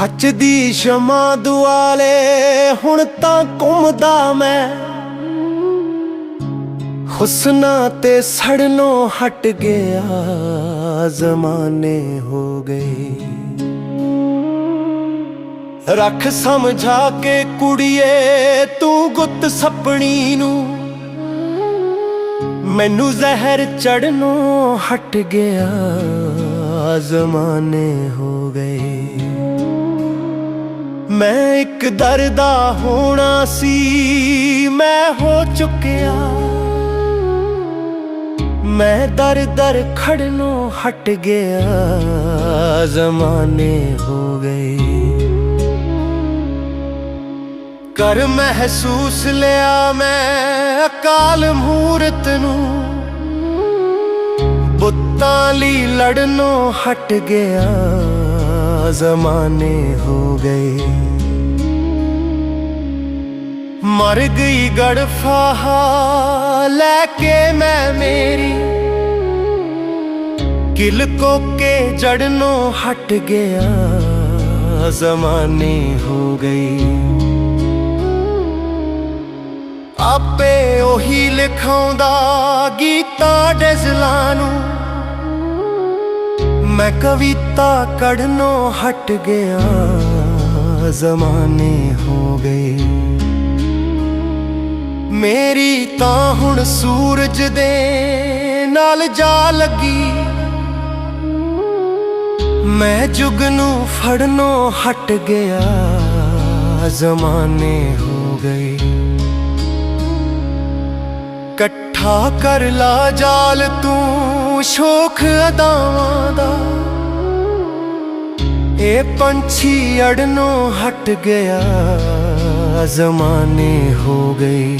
ਮੱਚਦੀ ਸ਼ਮਾ ਦੁਆਲੇ ਹੁਣ ਤਾਂ ਘੁੰਮਦਾ ਮੈਂ। ਹੁਸਨਾ ਤੇ ਸੜਨੋਂ ਹਟ ਗਿਆ, ਜ਼ਮਾਨੇ ਹੋ ਗਏ। ਰੱਖ ਸਮਝਾ ਕੇ ਕੁੜੀਏ, ਤੂੰ ਗੁੱਤ ਸਪਣੀ ਨੂੰ। ਮੈਨੂੰ ਜ਼ਹਿਰ ਚੜਨੋਂ ਹਟ ਗਿਆ, ਜ਼ਮਾਨੇ ਹੋ ਗਏ। ਮੈਂ ਇੱਕ ਦਰ ਦਾ ਹੋਣਾ ਸੀ, ਮੈਂ ਹੋ ਚੁੱਕਿਆ। ਮੈਂ ਦਰ ਦਰ ਖੜਨੋਂ ਹਟ ਗਿਆ, ਜ਼ਮਾਨੇ ਹੋ ਗਏ। ਕਰ ਮਹਿਸੂਸ ਲਿਆ ਮੈਂ ਅਕਾਲ ਮੂਰਤ ਨੂੰ। ਬੁੱਤਾਂ ਲਈ ਲੜਨੋਂ ਹਟ ਗਿਆ। ਜ਼ਮਾਨੇ ਹੋ ਗਏ। ਮਰ ਗਈ ਗੜਫਾਹਾ, ਲੈ ਕੇ ਮੈਂ ਮੇਰੀ। ਕਿਲ ਕੋਕੇ ਜੜਨੋਂ ਹਟ ਗਿਆ, ਜ਼ਮਾਨੇ ਹੋ ਗਈ ਆਪੇ ਉਹੀ ਲਿਖਾਉਂਦਾ ਗੀਤਾਂ ਡਜ਼ਲਾਂ ਨੂੰ। ਮੈਂ ਕਵਿਤਾ ਕੜਨੋਂ ਹਟ ਗਿਆ, ਜ਼ਮਾਨੇ ਹੋ ਗਏ। ਮੇਰੀ ਤਾਂ ਹੁਣ ਸੂਰਜ ਦੇ ਨਾਲ ਜਾ ਲੱਗੀ। ਮੈਂ ਜੁਗ ਨੂੰ ਫੜਨੋਂ ਹਟ ਗਿਆ, ਜ਼ਮਾਨੇ ਹੋ ਗਏ। ਇਕੱਠਾ ਕਰ ਲਾ ਜਾਲ ਤੂੰ ਸ਼ੋਖ ਅਦਾਵਾਂ ਦਾ। ਇਹ ਪੰਛੀ ਅੜਨੋਂ ਹਟ ਗਿਆ, ਜ਼ਮਾਨੇ ਹੋ ਗਏ।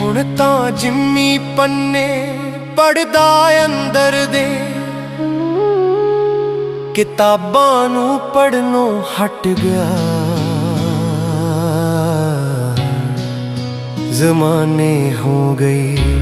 ਹੁਣ ਤਾਂ ਜਿੰਮੀ ਪੰਨੇ ਪੜਦਾ ਅੰਦਰ ਦੇ। ਕਿਤਾਬਾਂ ਨੂੰ ਪੜਨੋਂ ਹਟ ਗਿਆ। ਜ਼ਮਾਨੇ ਹੋ ਗਏ।